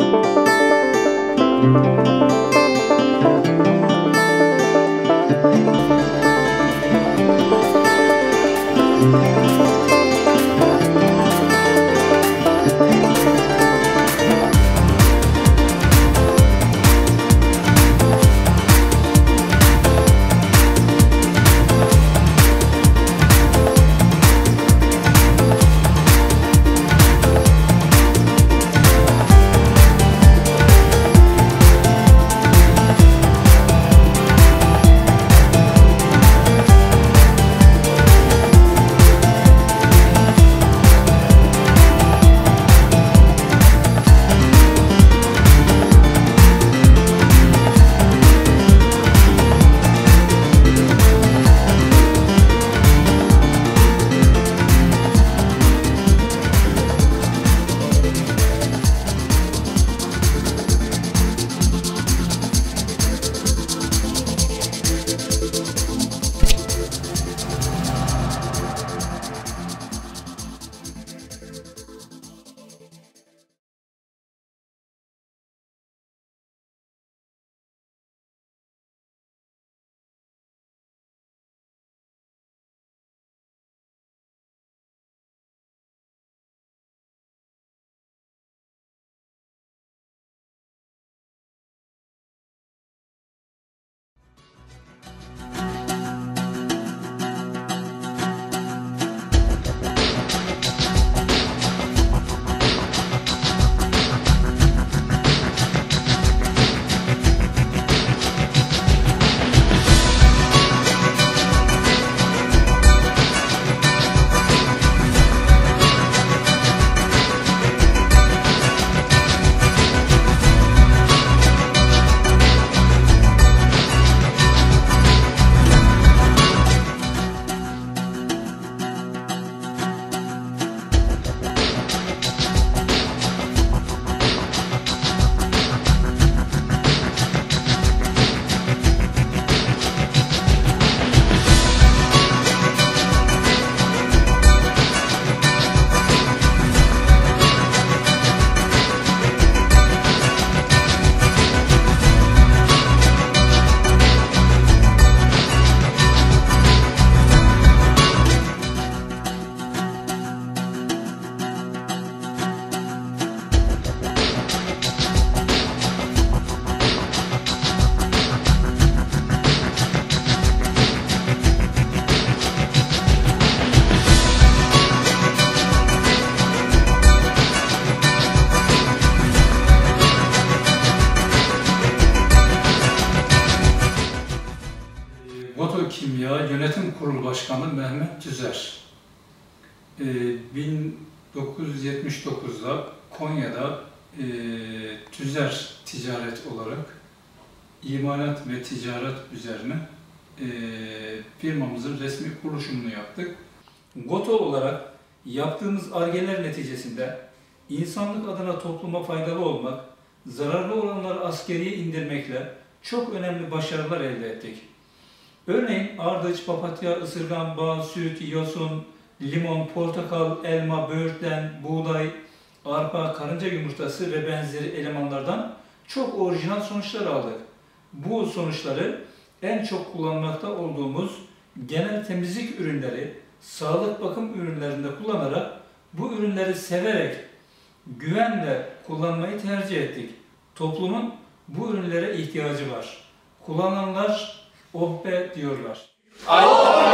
Goto Kimya Yönetim Kurulu Başkanı Mehmet Tüzer. Ee, 1979'da Konya'da e, Tüzer Ticaret olarak imalat ve ticaret üzerine e, firmamızın resmi kuruluşunu yaptık. Goto olarak yaptığımız argeler neticesinde insanlık adına topluma faydalı olmak, zararlı olanları askeriye indirmekle çok önemli başarılar elde ettik. Örneğin ardıç, papatya, ısırgan, bağ, süt, yosun, limon, portakal, elma, böğürtlen, buğday, arpa, karınca yumurtası ve benzeri elemanlardan çok orijinal sonuçlar aldık. Bu sonuçları en çok kullanmakta olduğumuz genel temizlik ürünleri, sağlık bakım ürünlerinde kullanarak bu ürünleri severek, güvenle kullanmayı tercih ettik. Toplumun bu ürünlere ihtiyacı var. Kullananlar oh be diyorlar. Oh be!